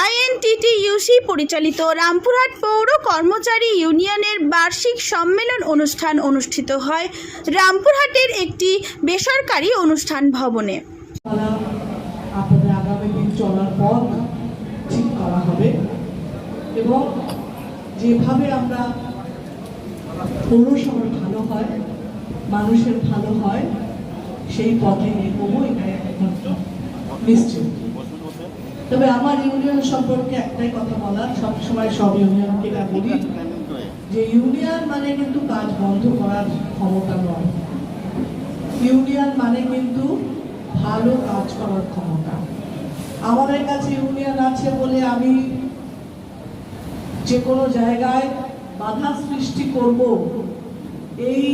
INTTUC পরিচালিত রামপুরহাট পৌর কর্মচারী ইউনিয়নের বার্ষিক সম্মেলন অনুষ্ঠান অনুষ্ঠিত হয় রামপুরহাটের একটি বেসরকারি অনুষ্ঠান ভবনে। এবং যেভাবে আমরা পৌরসভার ভালো হয়, মানুষের ভালো হয়, সেই পথে এগোবো, এটাই একমাত্র নিশ্চিত। তবে আমার ইউনিয়ন সম্পর্কে একটাই কথা বলার, সবসময় সব ইউনিয়নকে বলি, যে ইউনিয়ন মানে কিন্তু কাজ বন্ধ করার ক্ষমতা নয়। ইউনিয়ন মানে কিন্তু ভালো কাজ করার ক্ষমতা। আমাদের কাছে ইউনিয়ন আছে বলে আমি যে কোনো জায়গায় বাধা সৃষ্টি করব, এই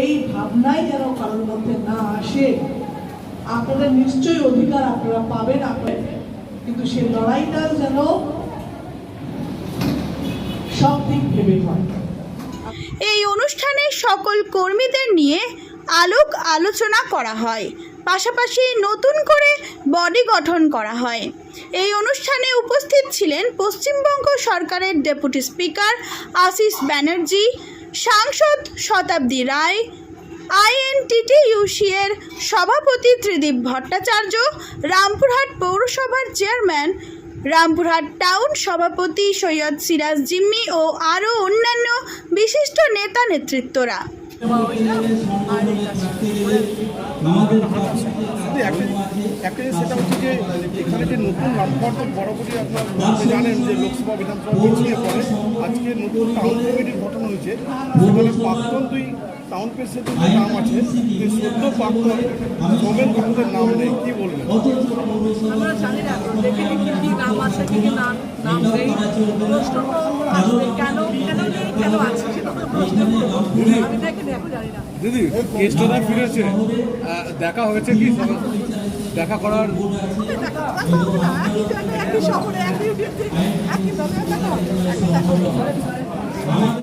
এই ভাবনাই যেন কারোর মধ্যে না আসে, আপনাদের নিশ্চয়ই অধিকার আপনারা পাবেন আপনার কিন্তু সেই লড়াইটা যেন সব দিক ভেবে হয়। এই অনুষ্ঠানে সকল কর্মীদের নিয়ে আলোক আলোচনা করা হয়, পাশাপাশি নতুন করে বডি গঠন করা হয়। এই অনুষ্ঠানে উপস্থিত ছিলেন পশ্চিমবঙ্গ সরকারের ডেপুটি স্পিকার আশিস ব্যানার্জি, সাংসদ শতাব্দী রায় আইএনটিটিইউসি এর সভাপতি ত্রিদীপ ভট্টাচার্য, রামপুরহাট পৌরসভার চেয়ারম্যান, রামপুরহাট টাউন সভাপতি সৈয়দ সিরাজ জিম্মি ও আরও অন্যান্য বিশিষ্ট নেতা নেতৃত্বরা। আজকে নতুন কমিটির গঠন হয়েছে। টাউন প্রেসিডেন্টের নাম আছে সদ্য প্রাক্তন সোমেন নাম নেই কি বলবেন? আমরা জানি না দেখিনি কি কি নাম আছে কি কি নাম নাম নেই। প্রশ্ন তো আসবে কেন কেন নেই কেন আছে সেটা তো প্রশ্ন। আমি দেখিনি এখন জানি না। দিদি কেষ্টদা ফিরেছে দেখা হয়েছে কি? দেখা করার দেখা কথা হবে না একই শহরে একই একই দেখা একই দেখা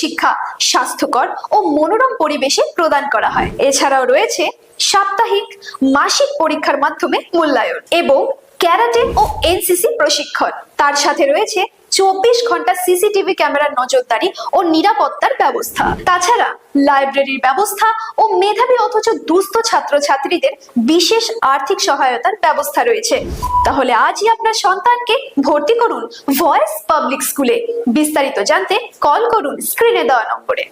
শিক্ষা, স্বাস্থ্যকর ও মনোরম পরিবেশে প্রদান করা হয়। এছাড়াও রয়েছে সাপ্তাহিক মাসিক পরীক্ষার মাধ্যমে মূল্যায়ন এবং ক্যারাটে ও এনসিসি প্রশিক্ষণ। তার সাথে রয়েছে চব্বিশ ঘণ্টা সিসিটিভি ক্যামেরার নজরদারি ও নিরাপত্তার ব্যবস্থা। তাছাড়া লাইব্রেরির ব্যবস্থা ও মেধাবী অথচ দুস্থ ছাত্রছাত্রীদের বিশেষ আর্থিক সহায়তার ব্যবস্থা রয়েছে। তাহলে আজই আপনার সন্তানকে ভর্তি করুন ভয়েস পাবলিক স্কুলে বিস্তারিত জানতে কল করুন স্ক্রিনে দেওয়া নম্বরে।